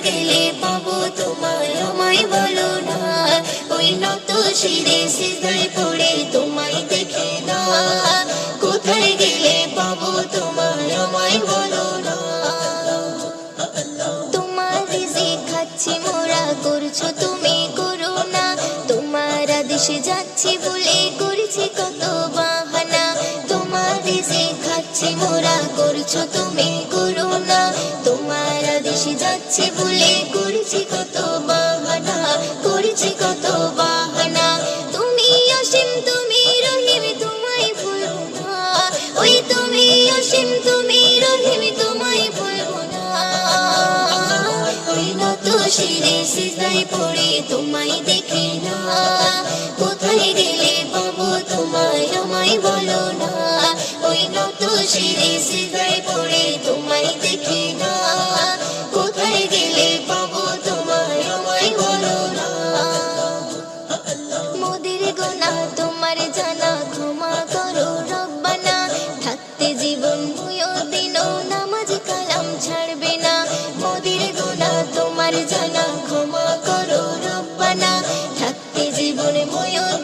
গেলে পাবো তোমায়, আমায় বলো না। ওই নত শিরে পড়ে তোমায় দেখে না। কোথায় গেলে পাবো তোমায়, আমায় বলো না। তোমার রিজি খাচ্ছি, মোরা করছ তুমি করো না। তোমার আদেশে যাচ্ছি বলে করেছি কত আদেশে যাচ্ছি বলে করেছি কত বাহানা, করেছি কত বাহানা। তুমি অসীম, তুমি রহিম, তোমায় ভুলবো না। ওই তুমি অসীম, তুমি রহিম, তোমায় ভুলবো না। ওই নত শিরে সিজদায় পড়ে তোমায় দেখে না। কোথায় গেলে পাবো তোমায়, আমায় বলো না। ওই নত শিরে সিজদায় পড়ে তোমায় ময়ূর